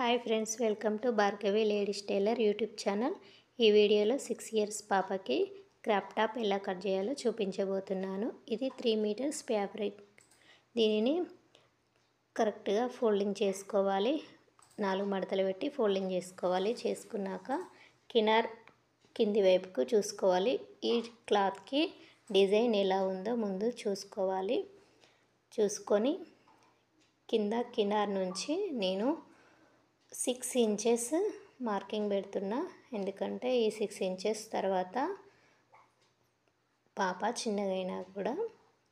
Hi friends welcome to Bhargavi ladies tailor YouTube channel. ఈ వీడియోలో six years పాపకి crop top ఎలా cut చేయాలో చూపించబోతున్నాను. ఇది త్రీ మీటర్స్ ఫ్యాబ్రిక్. దీనిని కరెక్ట్గా ఫోల్డింగ్ చేసుకోవాలి. నాలుగు మడతలు పెట్టి ఫోల్డింగ్ చేసుకోవాలి. చేసుకున్నాక కినార్ కింది వైపుకు చూసుకోవాలి. ఈ క్లాత్కి డిజైన్ ఎలా ఉందో ముందు చూసుకోవాలి. చూసుకొని కింద కినార్ నుంచి నేను సిక్స్ ఇంచెస్ మార్కింగ్ పెడుతున్నా. ఎందుకంటే ఈ సిక్స్ ఇంచెస్ తర్వాత పాప చిన్నగైనా కూడా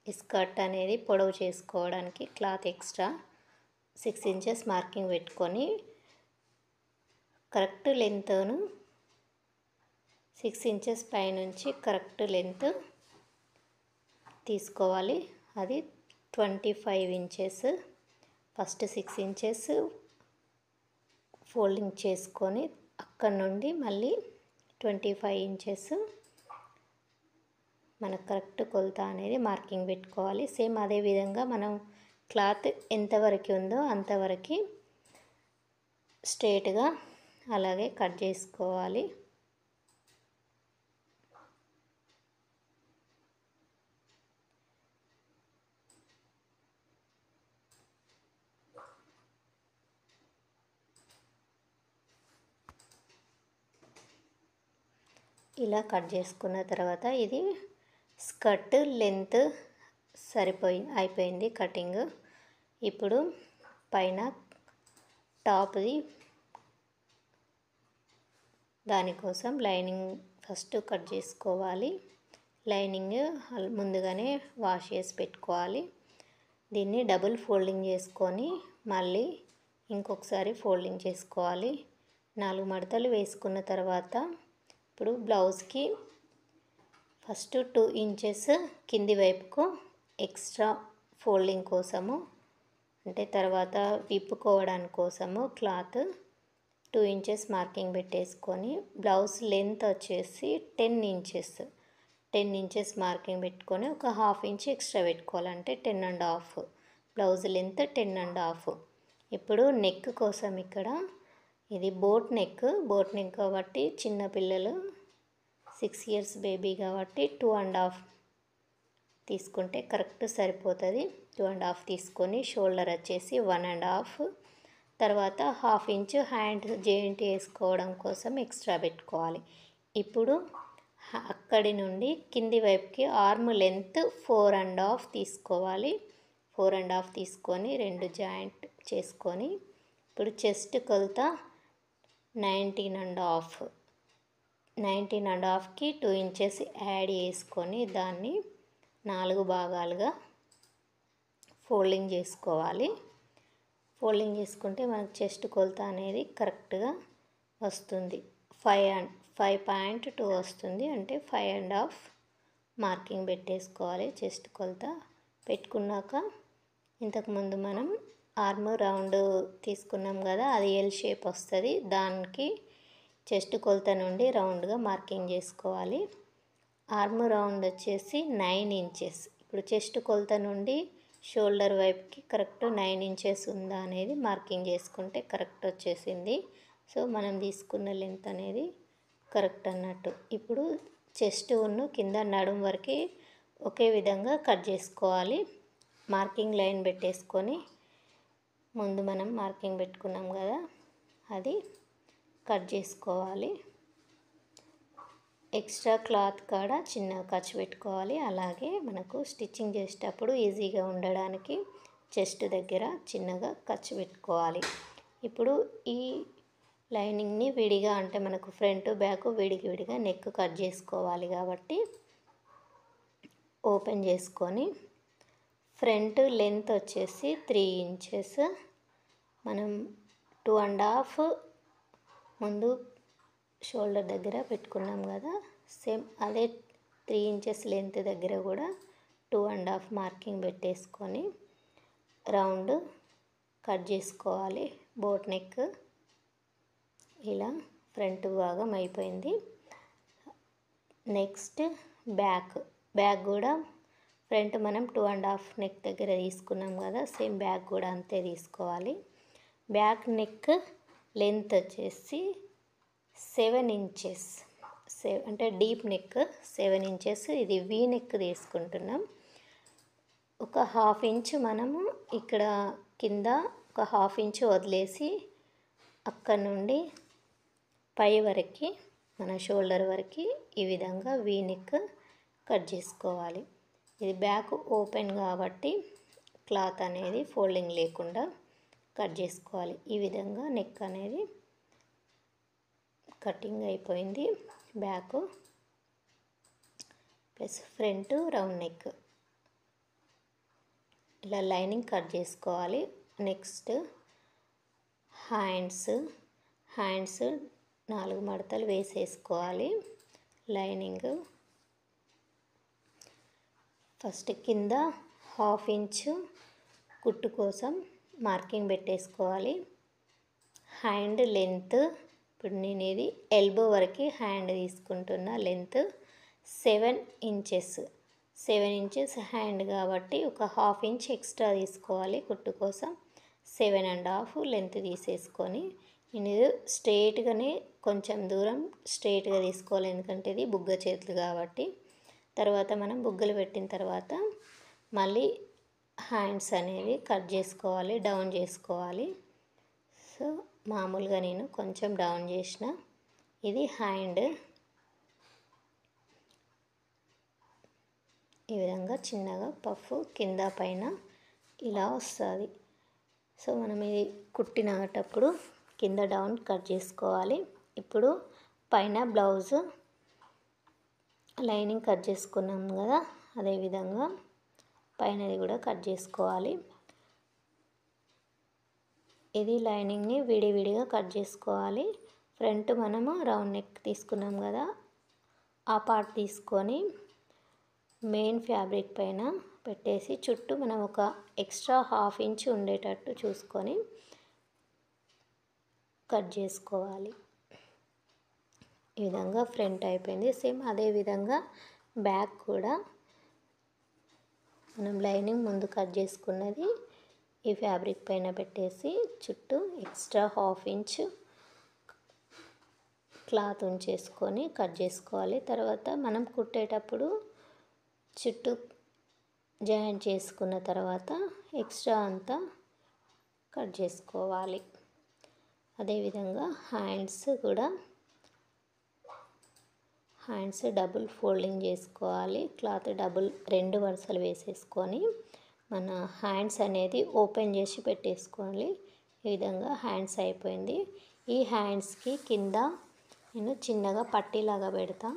ఈ స్కర్ట్ అనేది పొడవు చేసుకోవడానికి cloth extra six inches marking పెట్టుకొని కరెక్ట్ లెంత్ను సిక్స్ ఇంచెస్ పైనుంచి కరెక్ట్ లెంత్ తీసుకోవాలి. అది twenty five inches. First six inches folding చేసుకొని అక్కడ నుండి మళ్ళీ ట్వంటీ ఫైవ్ ఇంచెస్ మనకు కరెక్ట్ కొలత అనేది మార్కింగ్ పెట్టుకోవాలి. సేమ్ అదే విధంగా మనం క్లాత్ ఎంతవరకు ఉందో అంతవరకు స్ట్రేట్గా అలాగే కట్ చేసుకోవాలి. ఇలా కట్ చేసుకున్న తర్వాత ఇది స్కర్ట్ లెంత్ సరిపోయి అయిపోయింది కటింగ్. ఇప్పుడు పైన టాప్ది దానికోసం లైనింగ్ ఫస్ట్ కట్ చేసుకోవాలి. లైనింగ్ ముందుగానే వాష్ చేసి పెట్టుకోవాలి. దీన్ని డబుల్ ఫోల్డింగ్ చేసుకొని మళ్ళీ ఇంకొకసారి ఫోల్డింగ్ చేసుకోవాలి. నాలుగు మడతలు వేసుకున్న తర్వాత ఇప్పుడు బ్లౌజ్కి ఫస్ట్ టూ ఇంచెస్ కింది వైపుకు ఎక్స్ట్రా ఫోల్డింగ్ కోసము అంటే తర్వాత విప్పుకోవడానికి కోసము క్లాత్ టూ ఇంచెస్ మార్కింగ్ పెట్టేసుకొని బ్లౌజ్ లెంత్ వచ్చేసి ten inches ten inches marking పెట్టుకొని ఒక హాఫ్ ఇంచ్ ఎక్స్ట్రా పెట్టుకోవాలంటే ten and half blouse length ten and half. ఇప్పుడు నెక్ కోసం ఇక్కడ ఇది బోట్ నెక్ బోట్ నెక్ కాబట్టి చిన్నపిల్లలు సిక్స్ ఇయర్స్ బేబీ కాబట్టి టూ అండ్ హాఫ్ తీసుకుంటే కరెక్ట్ సరిపోతుంది. టూ అండ్ హాఫ్ తీసుకొని షోల్డర్ వచ్చేసి వన్ అండ్ హాఫ్ తర్వాత హాఫ్ ఇంచ్ హ్యాండ్ జాయింట్ వేసుకోవడం కోసం ఎక్స్ట్రా పెట్టుకోవాలి. ఇప్పుడు అక్కడి నుండి కింది వైపుకి arm length four and half తీసుకోవాలి. ఫోర్ అండ్ హాఫ్ తీసుకొని రెండు జాయింట్ చేసుకొని ఇప్పుడు చెస్ట్ కొలత nineteen and half. Nineteen and హాఫ్కి two inches add చేసుకొని దాన్ని నాలుగు భాగాలుగా ఫోల్డింగ్ చేసుకోవాలి. ఫోల్డింగ్ చేసుకుంటే మనకు చెస్ట్ కొలత అనేది కరెక్ట్గా వస్తుంది. Five and five point two వస్తుంది అంటే ఫైవ్ అండ్ హాఫ్ మార్కింగ్ పెట్టేసుకోవాలి. చెస్ట్ కొలత పెట్టుకున్నాక ఇంతకుముందు మనం ఆర్మ్ రౌండ్ తీసుకున్నాం కదా అది ఎల్ షేప్ వస్తుంది. దానికి చెస్ట్ కొలత నుండి రౌండ్గా మార్కింగ్ చేసుకోవాలి. ఆర్మ్ రౌండ్ వచ్చేసి నైన్ ఇంచెస్ ఇప్పుడు చెస్ట్ కొలత నుండి షోల్డర్ వైపుకి కరెక్ట్ నైన్ ఇంచెస్ ఉందా అనేది మార్కింగ్ చేసుకుంటే కరెక్ట్ వచ్చేసింది. సో మనం తీసుకున్న లెంత్ అనేది కరెక్ట్ అన్నట్టు. ఇప్పుడు చెస్ట్ ఉన్న కింద నడుం వరకు ఒకే విధంగా కట్ చేసుకోవాలి. మార్కింగ్ లైన్ పెట్టేసుకొని ముందు మనం మార్కింగ్ పెట్టుకున్నాం కదా అది కట్ చేసుకోవాలి. ఎక్స్ట్రా క్లాత్ కాడ చిన్న ఖర్చు పెట్టుకోవాలి. అలాగే మనకు స్టిచ్చింగ్ చేసేటప్పుడు ఈజీగా ఉండడానికి చెస్ట్ దగ్గర చిన్నగా ఖర్చు పెట్టుకోవాలి. ఇప్పుడు ఈ లైనింగ్ని విడిగా అంటే మనకు ఫ్రంట్ బ్యాక్ విడిగి విడిగా నెక్ కట్ చేసుకోవాలి కాబట్టి ఓపెన్ చేసుకొని ఫ్రంట్ లెంత్ వచ్చేసి త్రీ ఇంచెస్. మనం టూ అండ్ హాఫ్ ముందు షోల్డర్ దగ్గర పెట్టుకున్నాం కదా. సేమ్ అదే త్రీ ఇంచెస్ లెంత్ దగ్గర కూడా టూ అండ్ హాఫ్ మార్కింగ్ పెట్టేసుకొని రౌండ్ కట్ చేసుకోవాలి. బోట్ నెక్ ఇలా ఫ్రంట్ భాగం అయిపోయింది. నెక్స్ట్ బ్యాక్ బ్యాక్ కూడా ఫ్రంట్ మనం టూ అండ్ హాఫ్ నెక్ దగ్గర తీసుకున్నాం కదా సేమ్ బ్యాక్ కూడా అంతే తీసుకోవాలి. బ్యాక్ నెక్ లెంత్ వచ్చేసి సెవెన్ ఇంచెస్ సె అంటే డీప్ నెక్ సెవెన్ ఇంచెస్ ఇది వీ నెక్ తీసుకుంటున్నాం. ఒక హాఫ్ ఇంచ్ మనము ఇక్కడ కింద ఒక హాఫ్ ఇంచ్ వదిలేసి అక్కడ నుండి పై వరకు మన షోల్డర్ వరకు ఈ విధంగా వీ నెక్ కట్ చేసుకోవాలి. ఇది బ్యాక్ ఓపెన్ కాబట్టి క్లాత్ అనేది ఫోల్డింగ్ లేకుండా కట్ చేసుకోవాలి. ఈ విధంగా నెక్ అనేది కటింగ్ అయిపోయింది. Back plus front round neck. ఇలా లైనింగ్ కట్ చేసుకోవాలి. Next hands. హ్యాండ్స్ నాలుగు మడతలు వేసేసుకోవాలి. లైనింగ్ ఫస్ట్ కింద హాఫ్ ఇంచు కుట్టు కోసం మార్కింగ్ పెట్టేసుకోవాలి. హ్యాండ్ లెంత్ ఇప్పుడు నేను ఇది ఎల్బో వరకు హ్యాండ్ తీసుకుంటున్న length seven inches. Seven inches hand కాబట్టి ఒక హాఫ్ ఇంచ్ ఎక్స్ట్రా తీసుకోవాలి కుట్టు కోసం. సెవెన్ అండ్ హాఫ్ లెంత్ తీసేసుకొని నేను ఇది కొంచెం దూరం స్ట్రైట్గా తీసుకోవాలి ఎందుకంటే ఇది బుగ్గ చేతులు కాబట్టి. తర్వాత మనం బుగ్గలు పెట్టిన తర్వాత మళ్ళీ హ్యాండ్స్ అనేవి కట్ చేసుకోవాలి డౌన్ చేసుకోవాలి. సో మామూలుగా నేను కొంచెం డౌన్ చేసిన. ఇది హ్యాండ్. ఈ విధంగా చిన్నగా పఫ్ కింద పైన ఇలా వస్తుంది. సో మనం ఇది కుట్టినటప్పుడు కింద డౌన్ కట్ చేసుకోవాలి. ఇప్పుడు పైన బ్లౌజ్ లైనింగ్ కట్ చేసుకున్నాం కదా అదేవిధంగా పైనది కూడా కట్ చేసుకోవాలి. ఇది లైనింగ్ని విడివిడిగా కట్ చేసుకోవాలి. ఫ్రంట్ మనము రౌండ్ నెక్ తీసుకున్నాం కదా ఆ పార్ట్ తీసుకొని మెయిన్ ఫ్యాబ్రిక్ పైన పెట్టేసి చుట్టూ మనం ఒక ఎక్స్ట్రా హాఫ్ ఇంచ్ ఉండేటట్టు చూసుకొని కట్ చేసుకోవాలి. ఈ విధంగా ఫ్రంట్ అయిపోయింది. సేమ్ అదే విధంగా బ్యాక్ కూడా మనం లైనింగ్ ముందు కట్ చేసుకున్నది ఈ ఫ్యాబ్రిక్ పైన పెట్టేసి చుట్టూ ఎక్స్ట్రా హాఫ్ ఇంచ్ క్లాత్ ఉంచేసుకొని కట్ చేసుకోవాలి. తర్వాత మనం కుట్టేటప్పుడు చుట్టూ జాయింట్ చేసుకున్న తర్వాత ఎక్స్ట్రా అంతా కట్ చేసుకోవాలి. అదేవిధంగా హ్యాండ్స్ కూడా హ్యాండ్స్ డబుల్ ఫోల్డింగ్ చేసుకోవాలి. క్లాత్ డబుల్ రెండు వరుసలు వేసేసుకొని మన హ్యాండ్స్ అనేది ఓపెన్ చేసి పెట్టేసుకోవాలి. ఈ విధంగా హ్యాండ్స్ అయిపోయింది. ఈ హ్యాండ్స్కి కింద నేను చిన్నగా పట్టీలాగా పెడతా.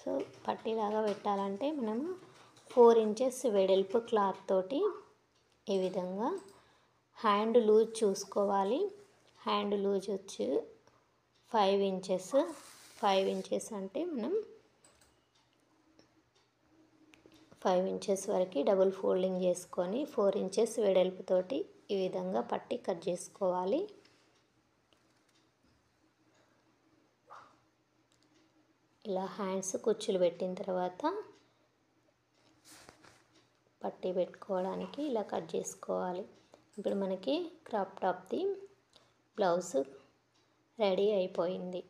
సో పట్టీలాగా పెట్టాలంటే మనము ఫోర్ ఇంచెస్ వెడల్పు క్లాత్ తోటి ఈ విధంగా హ్యాండ్ లూజ్ చూసుకోవాలి. హ్యాండ్ లూజ్ వచ్చి ఫైవ్ ఇంచెస్ ఫైవ్ ఇంచెస్ అంటే మనం ఫైవ్ ఇంచెస్ వరకు డబుల్ ఫోల్డింగ్ చేసుకొని ఫోర్ ఇంచెస్ వెడల్పుతోటి ఈ విధంగా పట్టి కట్ చేసుకోవాలి. ఇలా హ్యాండ్స్ కుచ్చులు పెట్టిన తర్వాత పట్టి పెట్టుకోవడానికి ఇలా కట్ చేసుకోవాలి. ఇప్పుడు మనకి క్రాప్ టాప్ది బ్లౌజ్ రెడీ అయిపోయింది.